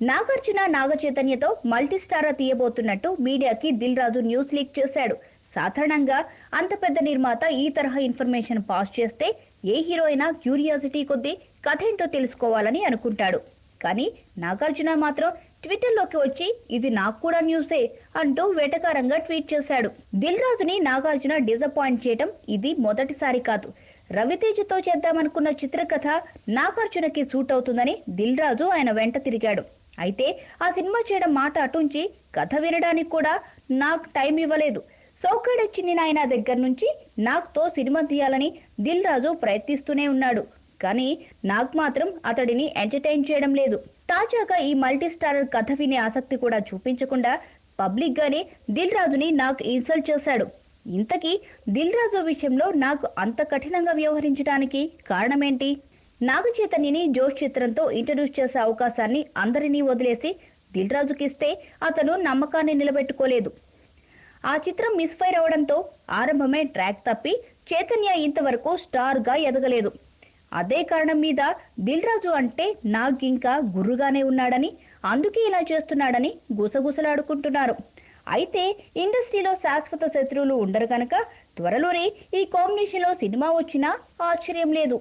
నాగార్జున నాగ చైతన్యతో మల్టీస్టారా తీయబోతున్నట్టు మీడియాకి Dil Raju news leak చేశాడు. సాధారణంగా అంత పెద్ద నిర్మాత ఈ తరహా ఇన్ఫర్మేషన్ పాస్ చేస్తే ఏ హీరో అయినా క్యూరియాసిటీ కొద్దీ కథ ఏంటో తెలుసుకోవాలని అనుకుంటాడు. కానీ నాగార్జున మాత్రం ట్విట్టర్లోకి వచ్చి ఇది నాకు కూడా న్యూసే అంటూ వేటకారంగా ట్వీట్ చేశాడు. దిల్ రాజుని నాగార్జున డిసప్పాయింట్ చేయడం ఇది మొదటిసారి కాదు. రవితేజతో చేద్దామనుకున్న చిత్రకథ నాగార్జునకి సూట్ అవుతుందని దిల్ రాజు ఆయన వెంట తిరిగాడు. అయితే ఆ సినిమా చేయడం మాట అటుంచి కథ వినడానికి కూడా నాకు టైం ఇవ్వలేదు. సౌకర్యొచ్చింది నాయన దగ్గర నుంచి నాగ్తో సినిమా తీయాలని దిల్ రాజు ప్రయత్నిస్తూనే ఉన్నాడు. కానీ నాగ్ మాత్రం అతడిని ఎంటర్టైన్ చేయడం లేదు. తాజాగా ఈ మల్టీస్టారర్ కథ వినే ఆసక్తి కూడా చూపించకుండా పబ్లిక్గానే దిల్ రాజుని నాకు ఇన్సల్ట్ చేశాడు. ఇంతకీ దిల్ రాజు విషయంలో నాకు అంత కఠినంగా వ్యవహరించడానికి కారణమేంటి? నాగ చైతన్యని జోష్ చిత్రంతో ఇంట్రడ్యూస్ చేసే అవకాశాన్ని అందరినీ వదిలేసి దిల్ రాజుకిస్తే అతను నమ్మకాన్ని నిలబెట్టుకోలేదు. ఆ చిత్రం మిస్ఫైర్ అవడంతో ఆరంభమే ట్రాక్ తప్పి చైతన్య ఇంతవరకు స్టార్గా ఎదగలేదు. అదే కారణం మీద దిల్ రాజు అంటే నాగ్ ఇంకా గుర్రుగానే ఉన్నాడని అందుకే ఇలా చేస్తున్నాడని గుసగుసలాడుకుంటున్నారు. అయితే ఇండస్ట్రీలో శాశ్వత శత్రువులు ఉండరు కనుక త్వరలోనే ఈ కాంబినేషన్లో సినిమా వచ్చినా ఆశ్చర్యం లేదు.